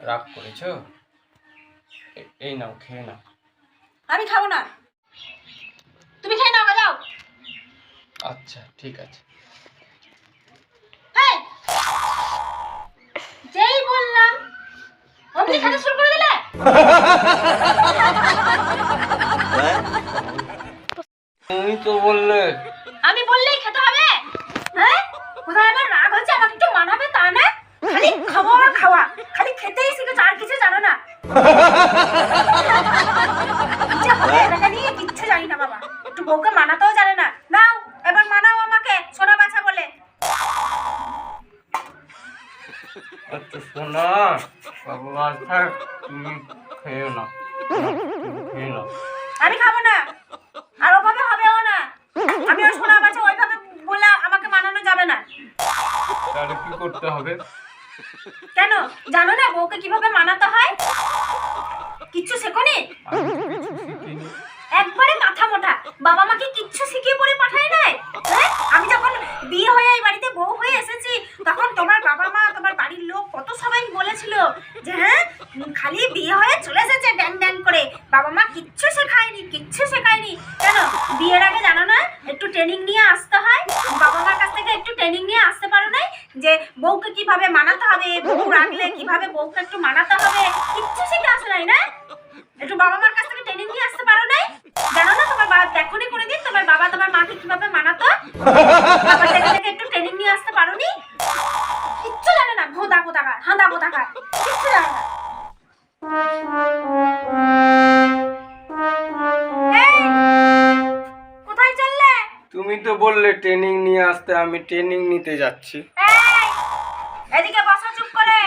রাগ করেছ? এই নাও খেয়ে নাও। আমি খাব না। তুমি খেয়ে নাও যাও আচ্ছা ঠিক আছে! যেই বললাম অমনি খেতে শুরু করে দিলে? তুমি তো বললে। আমি বললেই খেতে হবে? হ্যাঁ? কোথায় আমার রাগ হচ্ছে আমাকে একটু মানাবে তা না? খালি খাওয়া আর খাওয়া খালি খেতেই শিখেছো আর কিছু জানো না ইচ্ছা হবে এটাকে নিয়ে কিচ্ছু জানি না বাবা। একটু বউকে মানাতেও জানে না। নাও এবার মানাও আমাকে সোনা বাছা বলে। আচ্ছা শোনা বাবু তুমি খেয়ে নাও। খেয়ে নাও। আমি খাব না আর ওভাবে হবেও না। আমি ওই সোনা বাছা ওইভাবে বলে আমাকে মানানো যাবে না। তাহলে কি করতে হবে? কেন? জানো না বউকে কীভাবে মানাতে হয়? কিচ্ছু শেখনি? একবারে মাথা মোটা। বাবা মাকে কিচ্ছু শিখিয়ে পড়ে পাঠায় নাই? হ্যাঁ? আমি যখন বিয়ে হয়ে এই বাড়িতে বউ হয়ে এসেছি, তখন তোমার বাবা মা, তোমার বাড়ির লোক কত সবাই বলেছিল যে হ্যাঁ খালি বিয়ে হয়ে চলে এসেছে ড্যাং ড্যাং করে। বাবা মা কিচ্ছু শেখায়নি কিচ্ছু শেখায়নি। কেন? বিয়ের আগে জানো না, একটু ট্রেনিং নিয়ে আসতে হয়। বাবা মার কাছ থেকে একটু ট্রেনিং নিয়ে আসতে পারো নাই যে, বউকে কীভাবে মানাতে হবে, বউ রাখলে কীভাবে বউকে একটু মানাতে হবে? কিচ্ছু শিখে আসে নাই, না? একটু বাবা মার কাছ থেকে ট্রেনিং নিয়ে আসতে পারো নাই? জানো না তোমার বাবা দেখনি কোনোদিন তোমার বাবা তোমার মাকে কীভাবে মানাতো? বাবার থেকে থেকে একটু ট্রেনিং নিয়ে আসতে পারোনি কিচ্ছু জানে না ভোদা কোথাকার হাঁদা কোথাকার কিচ্ছু জানে না। কোথায় চললে? তুমি তো বললে ট্রেনিং নিয়ে আসতে আমি ট্রেনিং নিতে যাচ্ছি। এদিকে বসো চুপ করে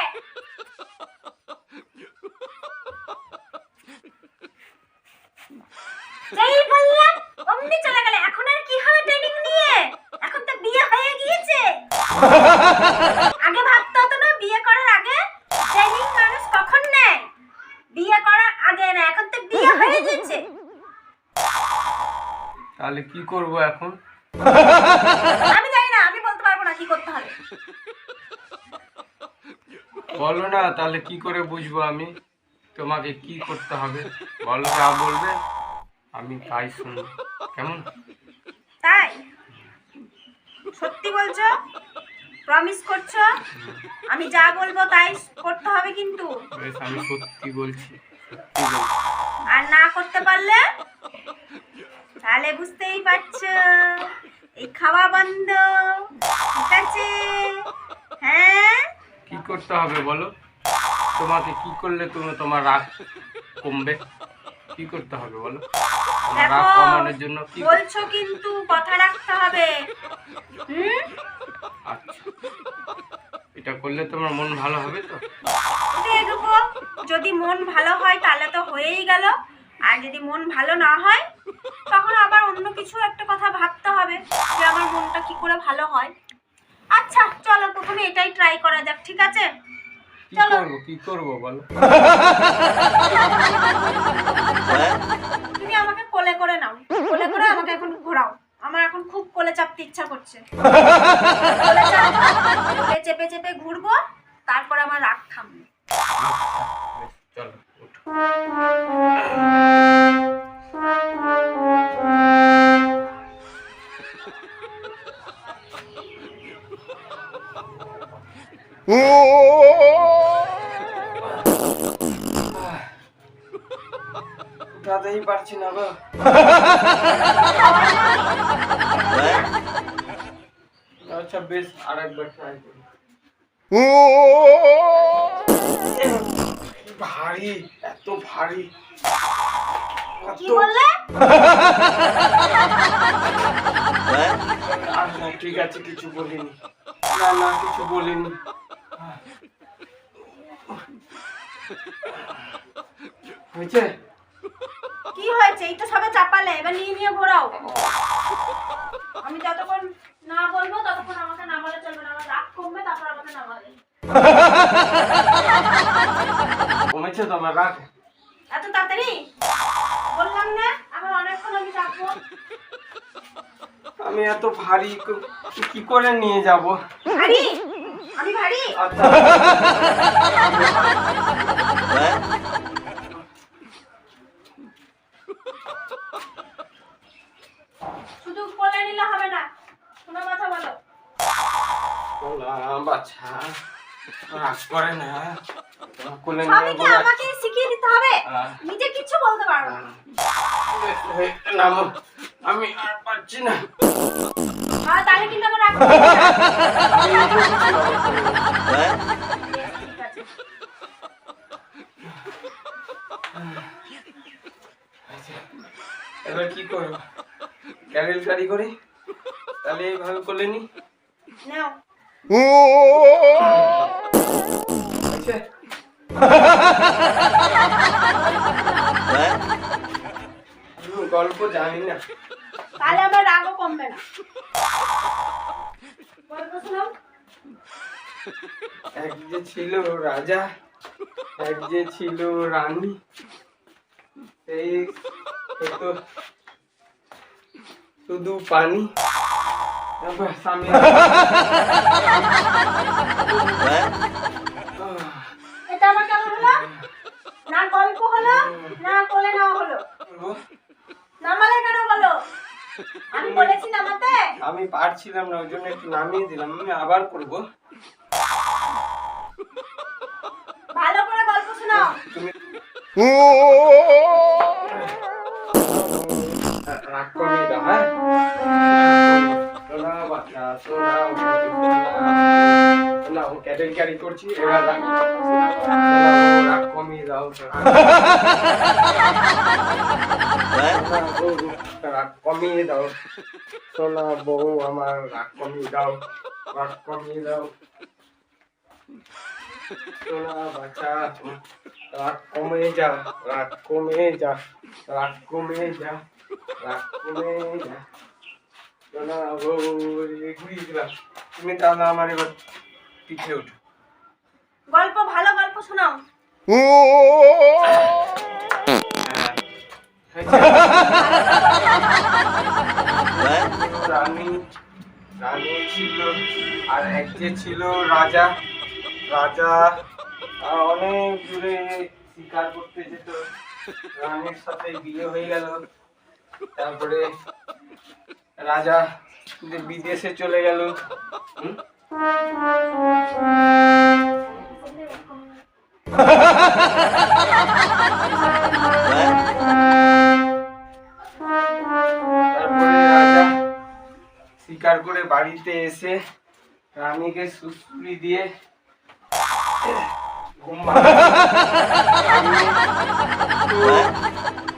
যেই বললাম অমনি চলে গেলে এখন আর কি হবে ট্রেনিং নিয়ে এখন তো বিয়ে হয়ে গিয়েছে আগে ভাবতে হতো না বিয়ে করার আগে? ট্রেনিং মানুষ কখন নেয়? বিয়ে করার আগে না এখন তো বিয়ে হয়ে গিয়েছে তাহলে কি করব এখন? আমি জানি না আমি বলতে পারব না কি করতে হবে। বলো না তাহলে কি করে বুঝব আমি? তোমাকে কি করতে হবে? বলো যা বলবে আমি তাই শুনব। কেমন? তাই? সত্যি বলছো? প্রমিস করছ? আমি যা বলব তাই করতে হবে কিন্তু। আমি সত্যি বলছি আর না করতে পারলে? তাহলে বুঝতেই পারছ। এই খাওয়া বন্ধ। ঠিক আছে? হ্যাঁ? কি করতে হবে বলো? তোমাকে কি করলে তুমি তোমার রাগ কমবে? কি করতে হবে বলো? রাগ কমানোর জন্য কি বলছো কিন্তু কথা রাখতে হবে। হুম? আচ্ছা এটা করলে তোমার মন ভালো হবে তো? দেখব যদি মন ভালো হয় তাহলে তো হয়েই গেল। আর যদি মন ভালো না হয় তখন আবার অন্য কিছু একটা কথা ভাবতে হবে যে আমার মনটা কি করে ভালো হয়। আচ্ছা চলো প্রথমে এটাই ট্রাই করা যাক ঠিক আছে? চলো। কি করব বলো? তুমি আমাকে কোলে করে নাও কোলে করে আমাকে এখন ঘোরাও। আমার এখন খুব কোলে চাপতে ইচ্ছা করছে। কোলে চেপে চেপে ঘুরবো, তারপর আমার রাগ থামবে। চলো উঠাতেই পারছি না গো। আচ্ছা বেশ আর একবার ট্রাই করি ভারী এত ভারী। কি বললে? ঠিক আছে কিছু বলিনি। না না কিছু বলিনি। হয়েছে? হয়েছে এই তো সবে চাপালে এবার নিয়ে নিয়ে ঘোরাও। আমি যতক্ষণ না বলব ততক্ষণ আমাকে নামালে চলবে না আমার রাগ কমবে তারপর আমাকে নামালে কমেছে তো আমার রাগ? এত তাড়াতাড়ি? বললাম না আমার অনেকক্ষণ আমি রাখব আমি এত ভারী ক- কি করে নিয়ে যাব? আরে আমি ভারী? আচ্ছা শুধু কোলে নিলে হবে না। শোনো কথা বলো বাচ্চা। রাগ করে না কোলে সবই নিয়ে কি বলে আমাকে শিখিয়ে দিতে হবে। হ্যাঁ। নিজে কিচ্ছু বলতে পারব না। আমি আর পারছি না। আর তাহলে কিন্তু আমার রাখতে আমি নিজে কিছু ব্যবস্থা করব। ঠিক আছে আচ্ছা, এবার কি করব? ক্যারেল গাড়ি করি। তাহলে এইভাবে করলে নি? নাও। আচ্ছা। গল্প জানি না। তাহলে আমার রাগও কমবে না। এক যে ছিল রাজা এক যে ছিল রানী সেই খেত শুধু পানি এটা আমার কেমন হলো না গল্প হলো না কোলে নেওয়া হলো নামালে কেন বলো আমি বলেছি নামাতে আমি পারছিলাম না ওই জন্য একটু নামিয়ে দিলাম। আমি আবার করব। ভালো করে গল্প শোনাও। তুমি রাগ কমিয়ে দাও হ্যাঁ শোনা বাচ্চা শোনা না ও ক্যাটেল ক্যারি করছি এবার রাগ শোনা, ও রাগ কমিয়ে দাও শোনা, বউ, রাগ কমিয়ে দাও সোনা বউ আমার রাগ কমিয়ে দাও রাগ কমিয়ে দাও সোনা বাচ্চা রাগ কমে যা রাগ কমে যা রাগ কমে যা রানী রানী ছিল আর এক যে ছিল রাজা। রাজা আহ, অনেক দূরে শিকার করতে যেত। রানীর সাথে বিয়ে হয়ে গেল। তারপরে রাজা বিদেশে চলে গেল। শিকার করে বাড়িতে এসে রানীকে সুসুরি দিয়ে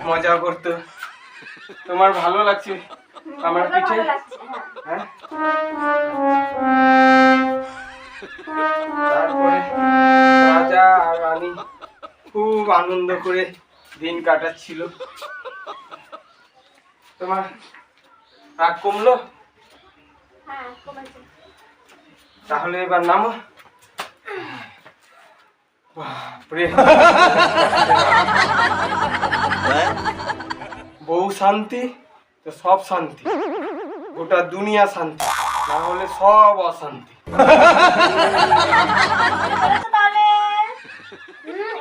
মজা করতো। তোমার ভালো লাগছে? আমার পিঠে? হ্যাঁ? তারপরে রাজা আর রানী খুব আনন্দ করে দিন কাটাচ্ছিল। তোমার রাগ কমলো? হ্যাঁ তাহলে এবার নামো। বাপরে। বউ শান্তি, তো সব শান্তি। গোটা দুনিয়া শান্তি, না হলে সব অশান্তি।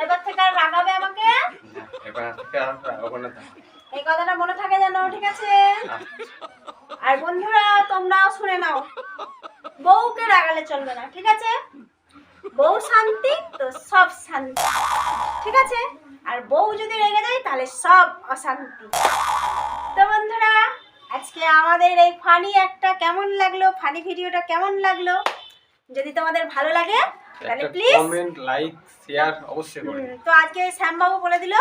এবার থেকে আর রাগাবে আমাকে এই কথাটা মনে থাকে যেন, ঠিক আছে? আর বন্ধুরা, তোমরাও শুনে নাও। বউকে রাগালে চলবে না, ঠিক আছে? বউ শান্তি, তো সব শান্তি। ঠিক আছে? আর বউ যদি রেগে যায় তাহলে সব অশান্তি। তো বন্ধুরা আজকে আমাদের এই ফানি একটা কেমন লাগল ফানি ভিডিওটা কেমন লাগল? যদি তোমাদের ভালো লাগে তাহলে প্লিজ কমেন্ট লাইক শেয়ার অবশ্যই করে। তো আজকে শ্যামবাবু বলে দিল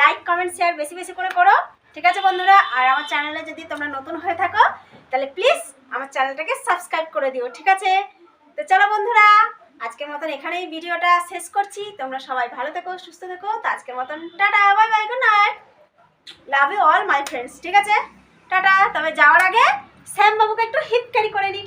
লাইক কমেন্ট শেয়ার বেশি বেশি করে করো। ঠিক আছে বন্ধুরা আর আমার চ্যানেলে যদি তোমরা নতুন হয়ে থাকো তাহলে প্লিজ আমার চ্যানেলটাকে সাবস্ক্রাইব করে দিও ঠিক আছে? তো চলো বন্ধুরা। আজকের মতন এখানেই ভিডিওটা শেষ করছি। তোমরা সবাই ভালো থেকো, সুস্থ থেকো। তো আজকের মতন tata, bye bye good night love you all my friends ঠিক আছে? টাটা। তবে যাওয়ার আগে শ্যাম বাবুকে একটু হিট ক্যারি করে নিই